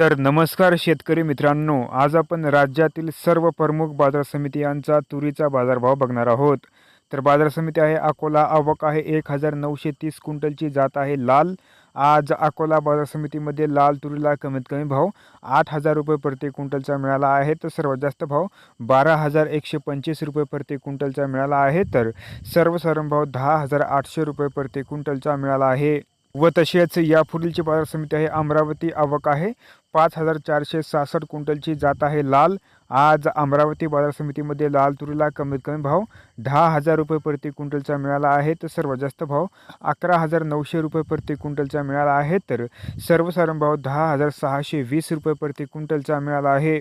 तर नमस्कार शेतकरी मित्रांनो आज आपण राज्यातील सर्व प्रमुख बाजार समिती यांचा तुरीचा बाजारभाव बघणार आहोत. तर बाजार समिती आहे अकोला आवक आहे एक हजार नऊशे तीस क्विंटलची जात आहे लाल. आज अकोला बाजार समितीमध्ये लाल तुरीला कमीत कमी भाव आठ हजार रुपये प्रति क्विंटलचा मिळाला आहे. तर सर्वात जास्त भाव बारा हजार एकशे पंचवीस रुपये प्रति क्विंटलचा मिळाला आहे. तर सर्वसाधारण भाव दहा हजार आठशे रुपये प्रति क्विंटलचा मिळाला आहे. व तसेच यापुढीलची बाजार समिती आहे. अमरावती आवक आहे. पाच हजार चारशे सहासष्ट क्विंटलची जात आहे लाल. आज अमरावती बाजार समितीमध्ये लाल तुरीला कमीत कमी भाव दहा हजार रुपये प्रति क्विंटलचा मिळाला आहे. तर सर्वात जास्त भाव अकरा हजार नऊशे रुपये प्रति क्विंटलचा मिळाला आहे. तर सर्वसाधारण भाव दहा हजार सहाशे वीस रुपये प्रति क्विंटलचा मिळाला आहे.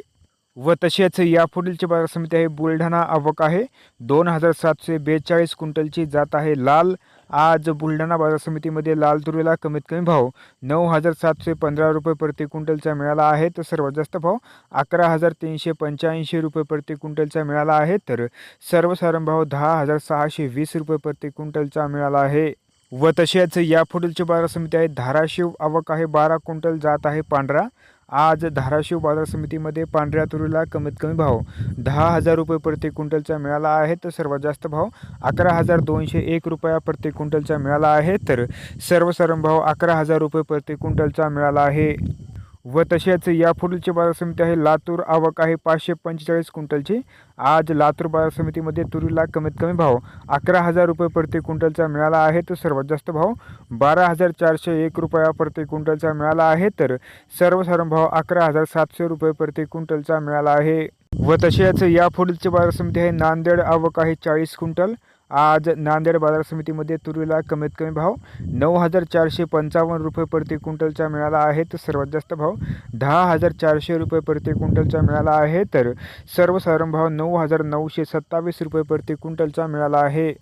व तसेच यापुढीलची बाजार समिती आहे बुलढाणा आवक आहे. दोन हजार सातशे बेचाळीस क्विंटलची जात आहे लाल. आज बुलढाणा बाजार समितीमध्ये लाल तुरीला कमीत कमी भाव नऊ हजार सातशे पंधरा रुपये प्रति क्विंटलचा मिळाला आहे. तर सर्वात जास्त भाव अकरा हजार तीनशे पंच्याऐंशी रुपये प्रति क्विंटलचा मिळाला आहे. तर सर्वसाधारण भाव दहा हजार सहाशे वीस रुपये प्रति क्विंटलचा मिळाला आहे. व तसेच यापुढीलची बाजार समिती आहे धाराशिव आवक आहे बारा क्विंटल जात आहे पांढरा. आज धाराशिव बाजार समितीमध्ये पांढऱ्या तुरीला कमीत कमी भाव दहा हजार रुपये प्रति क्विंटलचा मिळाला आहे तर सर्वात जास्त भाव अकरा हजार दोनशे एक रुपया प्रति क्विंटलचा मिळाला आहे तर सर्वसाधारण भाव अकरा हजार रुपये प्रति क्विंटलचा मिळाला आहे. व तसेच यापुढीलची बाजार समिती आहे. लातूर आवक आहे पाचशे पंचेचाळीस क्विंटलची. आज लातूर बाजार समितीमध्ये तुरीला कमीत कमी भाव अकरा हजार रुपये प्रति क्विंटलचा मिळाला आहे. तर सर्वात जास्त भाव बारा हजार चारशे एक रुपया प्रति क्विंटलचा मिळाला आहे. तर सर्वसाधारण भाव अकरा हजार सातशे रुपये प्रति क्विंटलचा मिळाला आहे. व तसेच यापुढीलची बाजार समिती आहे. नांदेड आवक आहे चाळीस क्विंटल. आज नांदेड बाजार समितीमध्ये तुरीला कमीत कमी भाव नऊ हजार चारशे पंचावन्न रुपये प्रति क्विंटलचा मिळाला आहे. तर सर्वात जास्त भाव दहा हजार चारशे रुपये प्रति क्विंटलचा मिळाला आहे. तर सर्वसाधारण भाव नऊ हजार नऊशे सत्तावीस रुपये प्रति क्विंटलचा मिळाला आहे.